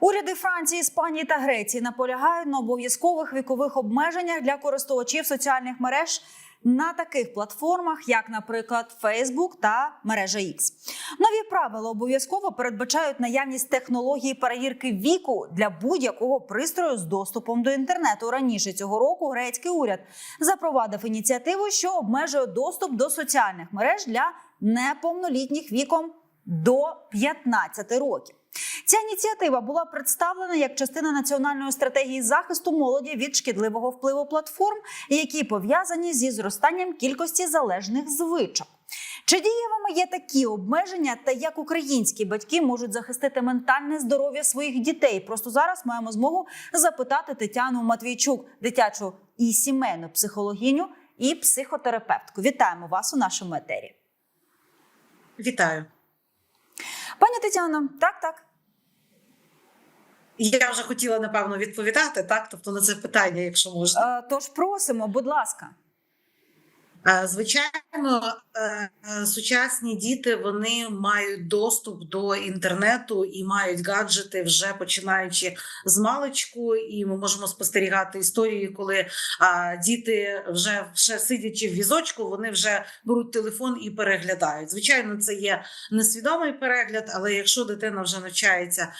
Уряди Франції, Іспанії та Греції наполягають на обов'язкових вікових обмеженнях для користувачів соціальних мереж на таких платформах, як, наприклад, Facebook та мережа X. Нові правила обов'язково передбачають наявність технології перевірки віку для будь-якого пристрою з доступом до інтернету. Раніше цього року грецький уряд запровадив ініціативу, що обмежує доступ до соціальних мереж для неповнолітніх віком до 15 років. Ця ініціатива була представлена як частина національної стратегії захисту молоді від шкідливого впливу платформ, які пов'язані зі зростанням кількості залежних звичок. Чи дієвими є такі обмеження, та як українські батьки можуть захистити ментальне здоров'я своїх дітей? Просто зараз маємо змогу запитати Тетяну Матвійчук, дитячу і сімейну психологіню і психотерапевтку. Вітаємо вас у нашому етері. Вітаю. Пані Тетяно, так, так. Я вже хотіла напевно відповідати, так? Тобто на це питання, якщо можна. Е, Тож просимо, будь ласка. Е, Звичайно, е, е, сучасні діти вони мають доступ до інтернету і мають гаджети вже починаючи з маличку. І ми можемо спостерігати історії, коли діти вже ще сидячи в візочку, вони вже беруть телефон і переглядають. Звичайно, це є несвідомий перегляд, але якщо дитина вже навчається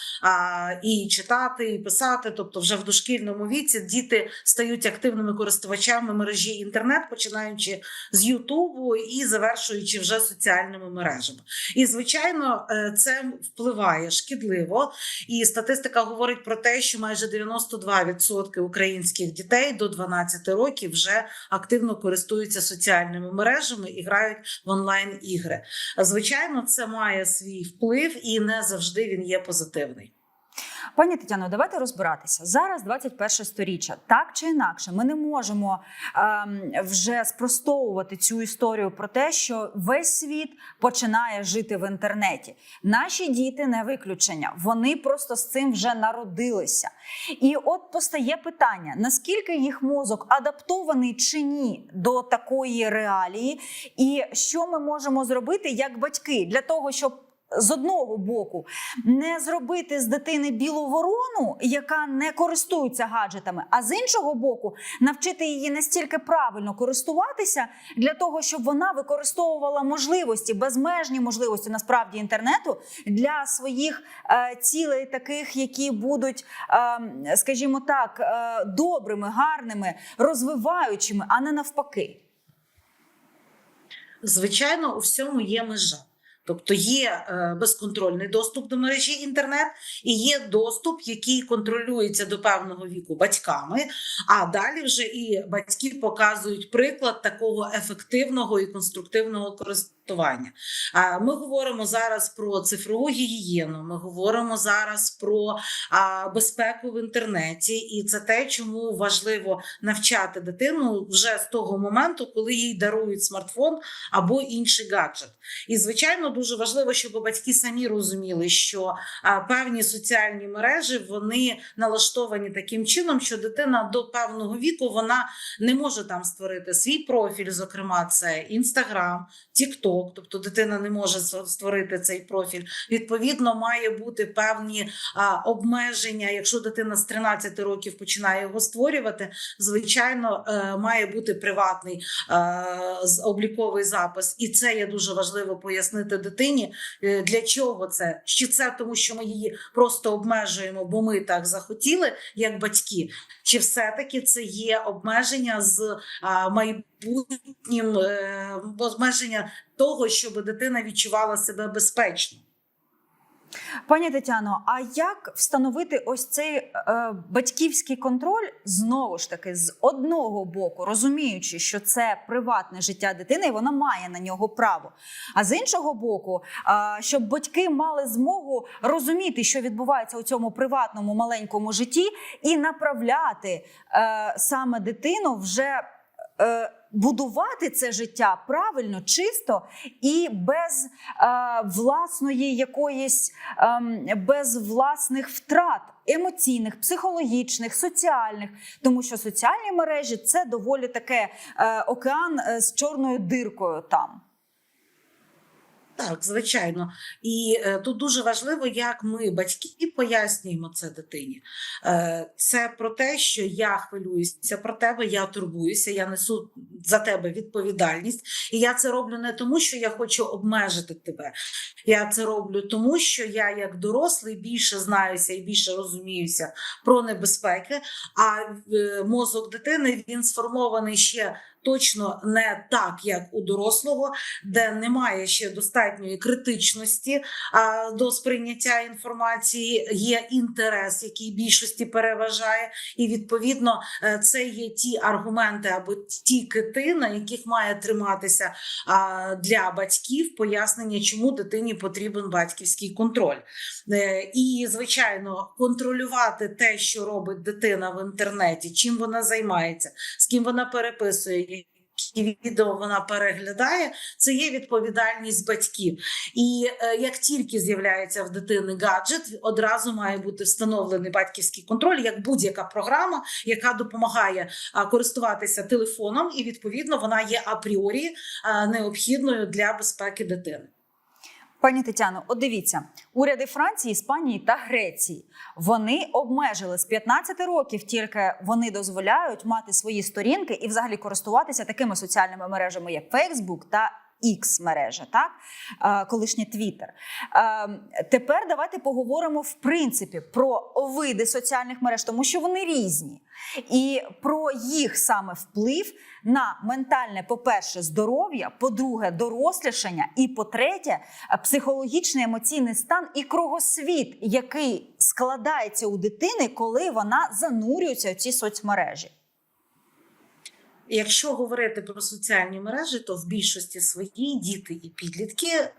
і читати, і писати, тобто вже в дошкільному віці діти стають активними користувачами мережі інтернет, починаючи з Ютубу і завершуючи вже соціальними мережами. І звичайно, е, це впливає шкідливо. І статистика говорить про те, що майже 92% українських дітей до 12 років вже активно користуються соціальними мережами і грають в онлайн ігри. Звичайно, це має свій вплив, і не завжди він є позитивний. Пані Тетяно, давайте розбиратися зараз. 21 сторіччя. Так чи інакше, ми не можемо ем, вже спростовувати цю історію про те, що весь світ починає жити в інтернеті. Наші діти не виключення. Вони просто з цим вже народилися. І от постає питання: наскільки їх мозок адаптований чи ні до такої реалії, і що ми можемо зробити як батьки для того, щоб з одного боку не зробити з дитини білу ворону, яка не користується гаджетами, а з іншого боку, навчити її настільки правильно користуватися для того, щоб вона використовувала можливості, безмежні можливості насправді інтернету для своїх е, цілей, таких, які будуть, е, скажімо так, е, добрими, гарними, розвиваючими, а не навпаки. Звичайно, у всьому є межа. Тобто є е, безконтрольний доступ до мережі інтернет і є доступ, який контролюється до певного віку батьками. А далі вже і батьки показують приклад такого ефективного і конструктивного користування. А ми говоримо зараз про цифрову гігієну. Ми говоримо зараз про безпеку в інтернеті, і це те, чому важливо навчати дитину вже з того моменту, коли їй дарують смартфон або інший гаджет. І звичайно, дуже важливо, щоб батьки самі розуміли, що певні соціальні мережі вони налаштовані таким чином, що дитина до певного віку вона не може там створити свій профіль. Зокрема, це Інстаграм, Тікток. Тобто дитина не може створити цей профіль. Відповідно, має бути певні а, обмеження. Якщо дитина з 13 років починає його створювати, звичайно, е, має бути приватний е, обліковий запис, і це є дуже важливо пояснити дитині. е, Для чого це? Чи це тому, що ми її просто обмежуємо, бо ми так захотіли, як батьки? Чи все-таки це є обмеження з а, майбутнім обмеження того, щоб дитина відчувала себе безпечно? Пані Тетяно, а як встановити ось цей е, батьківський контроль знову ж таки з одного боку, розуміючи, що це приватне життя дитини, і вона має на нього право. А з іншого боку, е, щоб батьки мали змогу розуміти, що відбувається у цьому приватному маленькому житті, і направляти е, саме дитину вже. е, Будувати це життя правильно, чисто і без е, власної якоїсь е, без власних втрат емоційних, психологічних, соціальних, тому що соціальні мережі це доволі таке е, океан е, з чорною диркою там. Так, звичайно. І е, тут дуже важливо, як ми, батьки, пояснюємо це дитині. Е, це про те, що я хвилююся про тебе, я турбуюся, я несу за тебе відповідальність. І я це роблю не тому, що я хочу обмежити тебе. Я це роблю тому, що я, як дорослий, більше знаюся і більше розуміюся про небезпеки. А е, мозок дитини він сформований ще. Точно не так, як у дорослого, де немає ще достатньої критичності а, до сприйняття інформації, є інтерес, який більшості переважає, і відповідно е, це є ті аргументи або ті кити, на яких має триматися а, для батьків пояснення, чому дитині потрібен батьківський контроль. Е, І, звичайно, контролювати те, що робить дитина в інтернеті, чим вона займається, з ким вона переписує. Які відео вона переглядає, це є відповідальність батьків. І е, як тільки з'являється в дитини гаджет, одразу має бути встановлений батьківський контроль, як будь-яка програма, яка допомагає е, користуватися телефоном, і відповідно вона є апріорі е, необхідною для безпеки дитини. Пані Тетяно, от дивіться, уряди Франції, Іспанії та Греції. Вони обмежили з 15 років, тільки вони дозволяють мати свої сторінки і взагалі користуватися такими соціальними мережами, як Facebook та X мережа, так колишній Twitter. Тепер давайте поговоримо в принципі про види соціальних мереж, тому що вони різні, і про їх саме вплив на ментальне, по-перше, здоров'я, по-друге, дорослішання, і по-третє, психологічний емоційний стан і кругосвіт, який складається у дитини, коли вона занурюється в ці соцмережі. Якщо говорити про соціальні мережі, то в більшості своїй діти і підлітки е,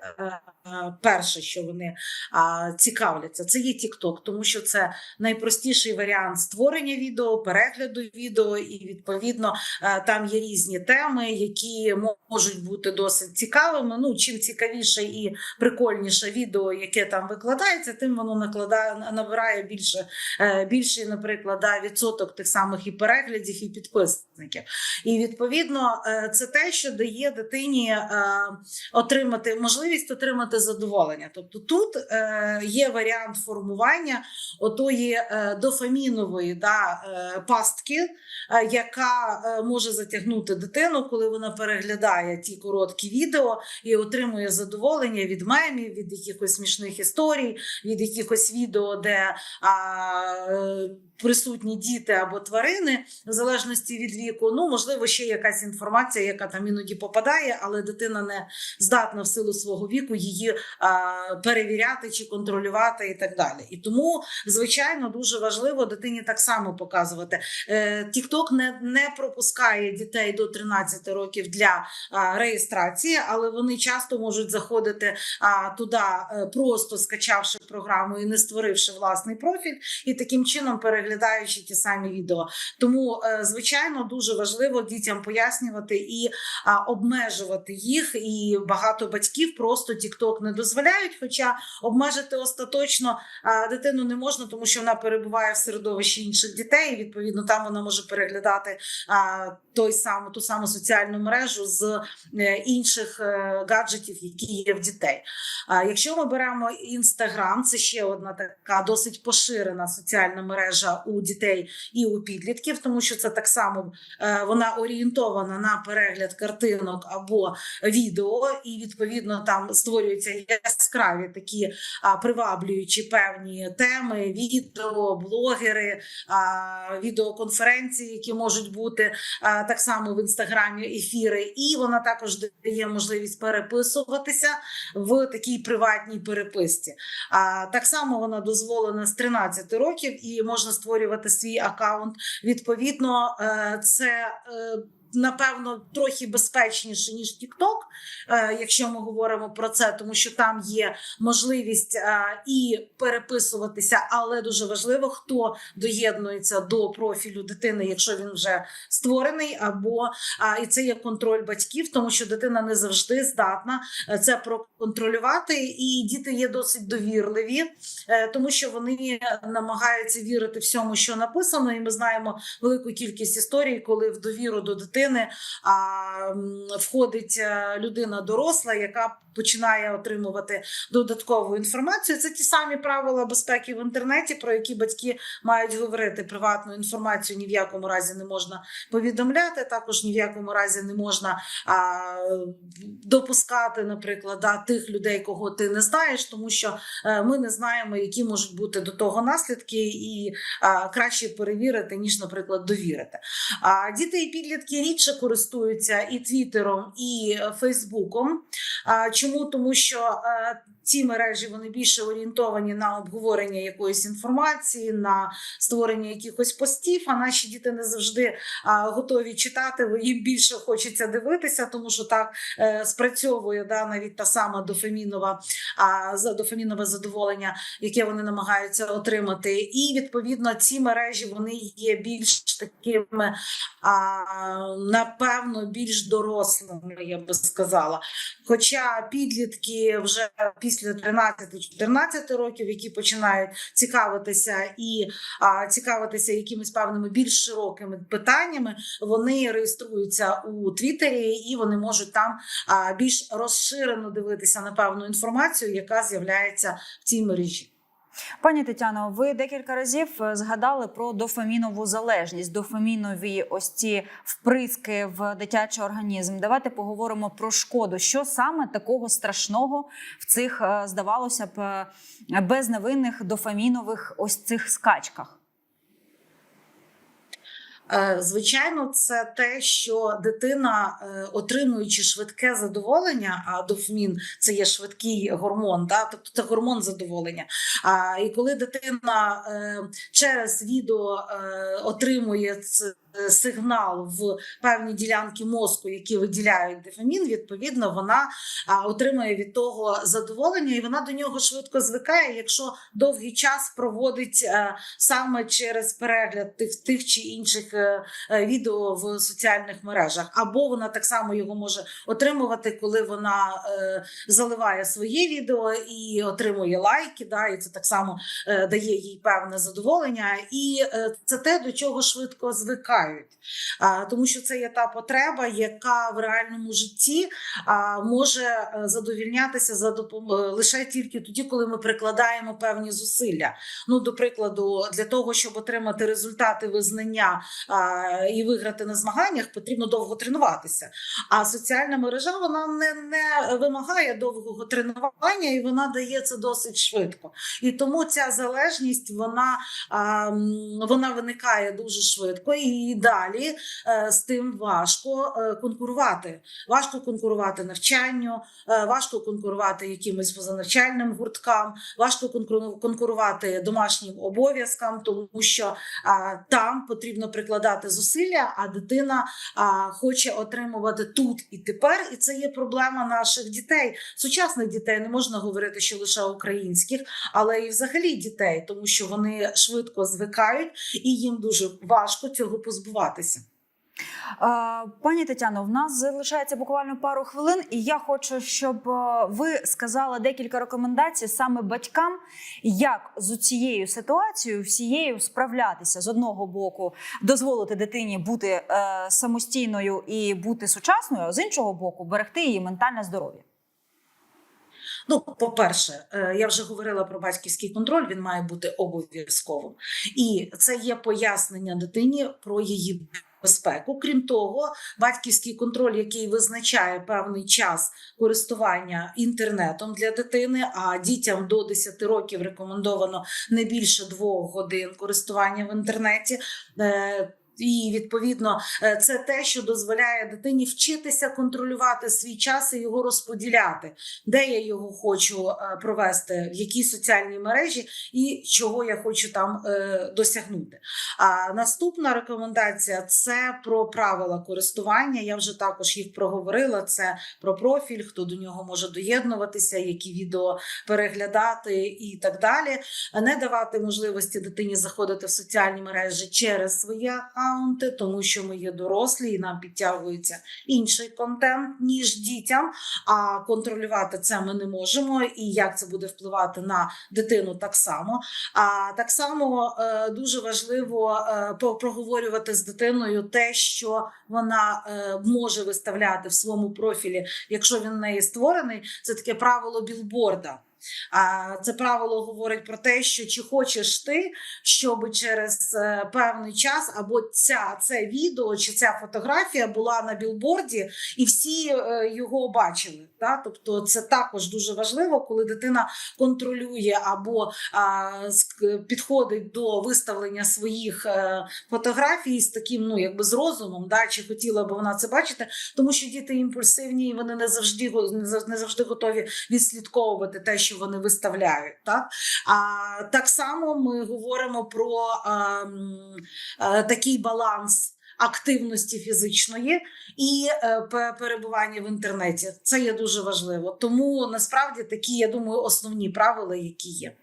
перше, що вони а, цікавляться, це є TikTok, тому що це найпростіший варіант створення відео, перегляду відео, і відповідно е, там є різні теми, які можуть бути досить цікавими. Ну чим цікавіше і прикольніше відео, яке там викладається, тим воно накладає набирає більше, е, більший, наприклад, відсоток тих самих і переглядів, і підписників. І відповідно е, це те, що дає дитині е, отримати можливість отримати задоволення. Тобто тут е, є варіант формування отої е, дофамінової да, е, пастки, е, яка е, може затягнути дитину, коли вона переглядає ті короткі відео і отримує задоволення від мемів, від якихось смішних історій, від якихось відео, де е, присутні діти або тварини, в залежності від віку. Ну, можливо, ще якась інформація, яка там іноді попадає, але дитина не здатна в силу свого віку її а, перевіряти чи контролювати і так далі. І тому, звичайно, дуже важливо дитині так само показувати. Тікток не, не пропускає дітей до 13 років для реєстрації, але вони часто можуть заходити туди, е, просто скачавши програму і не створивши власний профіль, і таким чином переглядаючи ті самі відео. Тому, е, звичайно, дуже важливо дітям пояснювати і обмежувати їх. І багато батьків просто TikTok не дозволяють. Хоча обмежити остаточно дитину не можна, тому що вона перебуває в середовищі інших дітей. і, Відповідно, там вона може переглядати той саму ту саму соціальну мережу з е, інших е, гаджетів, які є в дітей. Якщо ми беремо інстаграм, це ще одна така досить поширена соціальна мережа у дітей і у підлітків, тому що це так само е, вона орієнтована на перегляд картинок або відео, і відповідно там створюються яскраві такі а, приваблюючі певні теми, відео, блогери, а, відеоконференції, які можуть бути а, так само в інстаграмі ефіри, і вона також дає можливість переписуватися в такій приватній переписці. А так само вона дозволена з 13 років і можна створювати свій аккаунт. Відповідно, е, це. Напевно, трохи безпечніше ніж TikTok, е, якщо ми говоримо про це, тому що там є можливість е, і переписуватися, але дуже важливо, хто доєднується до профілю дитини, якщо він вже створений, або і це є контроль батьків, тому що дитина не завжди здатна е, це проконтролювати, і діти є досить довірливі, тому що вони намагаються вірити всьому, що написано, і ми знаємо велику кількість історій, коли в довіру до дитини дитини а, входить е, людина доросла, яка починає отримувати додаткову інформацію. Це ті самі правила безпеки в інтернеті, про які батьки мають говорити. Приватну інформацію ні в якому разі не можна повідомляти. Також ні в якому разі не можна а, допускати, наприклад, да, тих людей, кого ти не знаєш, тому що е, ми не знаємо, які можуть бути до того наслідки, і а, краще перевірити, ніж, наприклад, довірити. А діти і підлітки рідше користуються і Твіттером, і е, Фейсбуком. Чому? Тому що е, ці мережі вони більше орієнтовані на обговорення якоїсь інформації, на створення якихось постів. А наші діти не завжди готові читати. Їм більше хочеться дивитися, тому що так е, спрацьовує да, навіть та сама дофамінова, дофамінове задоволення, яке вони намагаються отримати. І відповідно ці мережі вони є більш такими, а, напевно, більш дорослими, я би сказала. Хоча підлітки вже після 13-14 років, які починають цікавитися і а, цікавитися якимись певними більш широкими питаннями, вони реєструються у Твіттері і вони можуть там а, більш розширено дивитися на певну інформацію, яка з'являється в цій мережі. Пані Тетяно, ви декілька разів е, згадали про дофамінову залежність, дофамінові ось ці вприски в дитячий організм. Давайте поговоримо про шкоду. Що саме такого страшного в цих, е, здавалося б, е, безневинних дофамінових ось цих скачках? Е, Звичайно, це те, що дитина, е, отримуючи швидке задоволення, а дофамін це є швидкий гормон, да? тобто це гормон задоволення. А, і коли дитина е, через відео отримує сигнал в певні ділянки мозку, які виділяють дофамін, відповідно, вона отримує від того задоволення, і вона до нього швидко звикає, якщо довгий час проводить саме через перегляд тих, тих чи інших відео в соціальних мережах, або вона так само його може отримувати, коли вона е, заливає своє відео і отримує лайки. Да, і це так само е, дає їй певне задоволення, і е, це те, до чого швидко звикають. Тому що це є та потреба, яка в реальному житті може е, задовільнятися за допом... е, лише тільки тоді, коли ми прикладаємо певні зусилля. Ну, до прикладу, для того, щоб отримати результати визнання і виграти на змаганнях, потрібно довго тренуватися. А соціальна мережа вона не, не вимагає довгого тренування і вона дає це досить швидко. І тому ця залежність вона, вона виникає дуже швидко, і далі е, з тим важко е, конкурувати. Важко конкурувати навчанню, е, важко конкурувати якимось позанавчальним гурткам, важко конкурувати домашнім обов'язкам, тому що там потрібно прикладати зусилля, а дитина а, хоче отримувати тут і тепер. І це є проблема наших дітей, сучасних дітей. Не можна говорити, що лише українських, але і взагалі дітей, тому що вони швидко звикають і їм дуже важко цього позбуватися. Е, Пані Тетяно, в нас залишається буквально пару хвилин, і я хочу, щоб е, ви сказали декілька рекомендацій саме батькам, як з цією ситуацією всією справлятися з одного боку, дозволити дитині бути е, самостійною і бути сучасною, а з іншого боку, берегти її ментальне здоров'я. Ну, по-перше, е, я вже говорила про батьківський контроль, він має бути обов'язковим. І це є пояснення дитині про її безпеку. Крім того, батьківський контроль, який визначає певний час користування інтернетом для дитини, а дітям до 10 років рекомендовано не більше двох годин користування в інтернеті. І відповідно е, це те, що дозволяє дитині вчитися контролювати свій час і його розподіляти, де я його хочу е, провести, в якій соціальній мережі і чого я хочу там е, досягнути. А наступна рекомендація це про правила користування. Я вже також їх проговорила. Це про профіль, хто до нього може доєднуватися, які відео переглядати і так далі. Не давати можливості дитині заходити в соціальні мережі через свої аккаунти, тому що ми є дорослі і нам підтягується інший контент ніж дітям. А контролювати це ми не можемо. І як це буде впливати на дитину, так само. А так само е, дуже важливо е, проговорювати з дитиною те, що вона е, може виставляти в своєму профілі, якщо він в неї створений. Це таке правило білборда. А це правило говорить про те, що чи хочеш ти, щоб через е, певний час або ця це відео чи ця фотографія була на білборді, і всі е, його бачили. Да? Тобто, це також дуже важливо, коли дитина контролює або підходить до виставлення своїх е, фотографій з таким, ну якби з розумом, да? чи хотіла б вона це бачити, тому що діти імпульсивні і вони не завжди не завжди готові відслідковувати те, що вони виставляють. Так? А так само ми говоримо про а, а, такий баланс. Активності фізичної і е, перебування в інтернеті це є дуже важливо. Тому насправді такі, я думаю, основні правила, які є.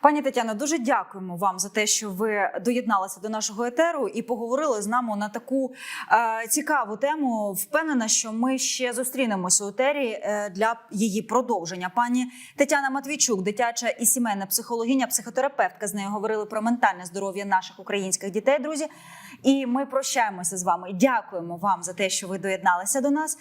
Пані Тетяно, дуже дякуємо вам за те, що ви доєдналися до нашого етеру і поговорили з нами на таку е, цікаву тему. Впевнена, що ми ще зустрінемося у етері е, для її продовження. Пані Тетяна Матвійчук, дитяча і сімейна психологиня, психотерапевтка. З нею говорили про ментальне здоров'я наших українських дітей, друзі. І ми прощаємося з вами. Дякуємо вам за те, що ви доєдналися до нас.